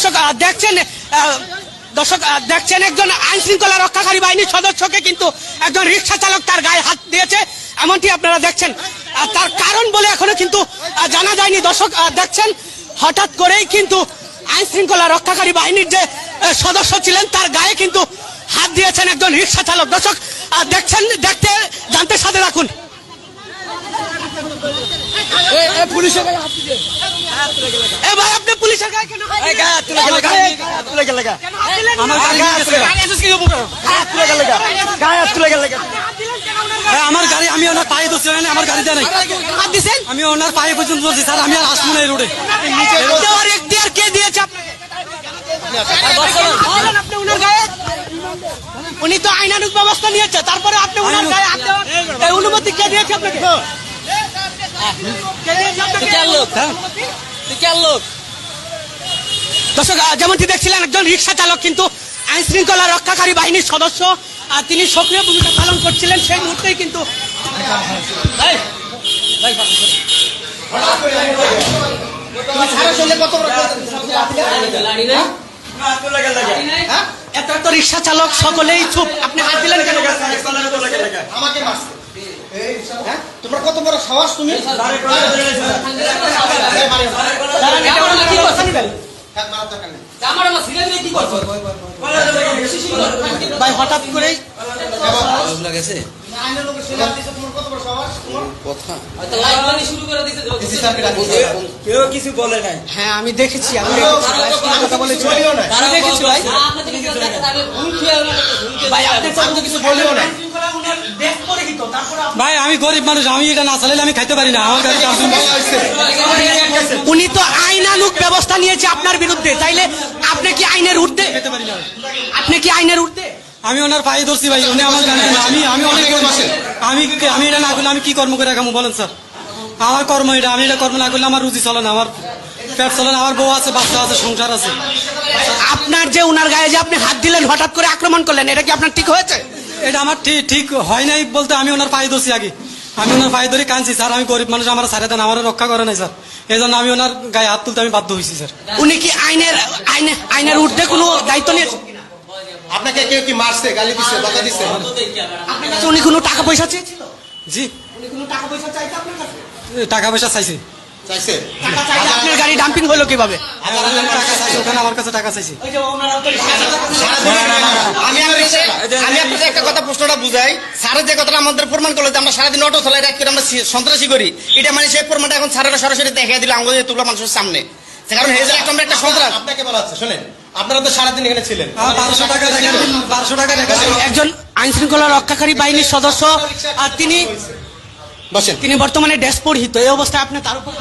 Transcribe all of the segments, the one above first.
দর্শক দেখছেন দর্শক দেখছেন একজন আইন শৃঙ্খলা রক্ষাকারী বাহিনীর সদস্যকে কিন্তু একজন রিক্সা চালক তার গায়ে হাত দিয়েছে, এমনটি আপনারা দেখছেন। তার কারণ বলে এখনও কিন্তু জানা যায়নি। দর্শক দেখছেন, হঠাৎ করেই কিন্তু আইন শৃঙ্খলা রক্ষাকারী বাহিনীর যে সদস্য ছিলেন, তার গায়ে কিন্তু হাত দিয়েছেন একজন রিক্সা চালক। দর্শক দেখছেন, দেখতে, জানতে সাথে রাখুন। এ ভাই আপনি পুলিশের গায়ে কেন হাত দিলেন? আমার গাড়ি। গায়ে হাত গায়ে? আমার গাড়ি আমি ওনার পায়ে ধরছি না আমার গাড়িতে নাই হাত দিছেন? আমি ওনার পায়ে পর্যন্ত ধরছি স্যার আমি আর আসব না এই রোডে দেওয়ার এখতিয়ার কে দিয়েছে আপনাকে? আপনি ওনার গায়ে? উনি তো আইনানুগ ব্যবস্থা নিয়েছে তারপরে আপনি ওনার। গায়ে অনুমতি কে দিয়েছে আপনাকে দর্শক আহ, যেমনটি দেখছিলেন একজন রিক্সা চালক কিন্তু আইন শৃঙ্খলা রক্ষাকারী বাহিনীর সদস্য আর তিনি সক্রিয় ভূমিকা পালন করছিলেন সেই মুহূর্তেই কিন্তু এত এত রিক্সা চালক সকলেই চুপ। আপনি হাত দিলেন কেন? আমাকে মারছে। হ্যাঁ? তোমরা কত বড় সাহস তুমি। ভাই হঠাৎ করেই? কেউ কিছু বলে নাই হ্যাঁ আমি দেখেছি আমি দেখেছি ভাই, ভাই ভাই আপনি তো আমি গরিব মানুষ আমি এটা না চালাইলে আমি খাইতে পারি না। আমার উনি তো আইনানুক ব্যবস্থা নিয়েছে আপনার বিরুদ্ধে। তাইলে আপনি কি আইনের না। আপনি কি আইনের ঊর্ধ্বে? আমি ওনার পায়ে ধরছি ভাই উনি আমার দেন। আমি আমি অনেক গরিব। আমি আমি এটা না করলে আমি কি কর্ম করে খাব বলেন স্যার? আমার কর্ম এটা আমি এটা কর্ম না করলে আমার রুজি চলে না। আমার পেট চলে না। আমার বউ আছে বাচ্চা আছে সংসার আছে। আপনার যে উনার গায়ে যে আপনি হাত দিলেন হঠাৎ করে আক্রমণ করলেন এটা কি আপনার ঠিক হয়েছে? এটা আমার ঠিক ঠিক হয় নাই বলতে আমি ওনার পায়ে ধরছি আগে। আমি ওনার পায়ে ধরে কাঁদছি স্যার আমি গরিব মানুষ আমার সারে দেন আমার রক্ষা করে নাই স্যার। এই জন্য আমি ওনার গায়ে হাত তুলতে আমি বাধ্য হয়েছি স্যার। উনি কি আইনের আইনে আইনের ঊর্ধ্বে কোনো দায়িত্ব নিয়েছে আপনাকে কেউ কি মারছে গালি দিচ্ছে বকা দিচ্ছে আপনার কাছে উনি কোনো টাকা পয়সা চেয়েছিল? জি। উনি কোনো টাকা পয়সা চাইছে আপনার কাছে? টাকা পয়সা চাইছি। চাইছে? আপনার গাড়ি হলো কীভাবে ওখানে টাকা চাইছি ওখানে আমার কাছে টাকা চাইছি ওই যে ওনারা তো আমি আপনাদের একটা কথা প্রশ্নটা বুঝাই স্যারের যে কথাটা আমাদের প্রমাণ করল যে আমরা সারাদিন অটো চালাই রাত করে আমরা সন্ত্রাসী করি এটা মানে সেই প্রমাণটা এখন স্যারেরা সরাসরি দিল আমাদের মানুষের সামনে কারণ হেজের একটা একটা সন্ত্রাস আপনাকে বলা হচ্ছে শোনেন আপনারা তো সারাদিন এখানে ছিলেন বারোশো টাকা বারোশো টাকা একজন আইন শৃঙ্খলা রক্ষাকারী বাহিনীর সদস্য আর তিনি বসেন তিনি বর্তমানে ড্যাশ পরিহিত এই অবস্থায় আপনি তার উপর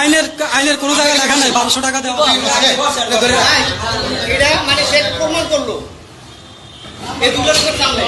আইনের আইনের কোনো জায়গায় লেখা নাই বারোশো টাকা দেওয়া। মানে সে প্রমাণ করল। এই দুটোর সামনে।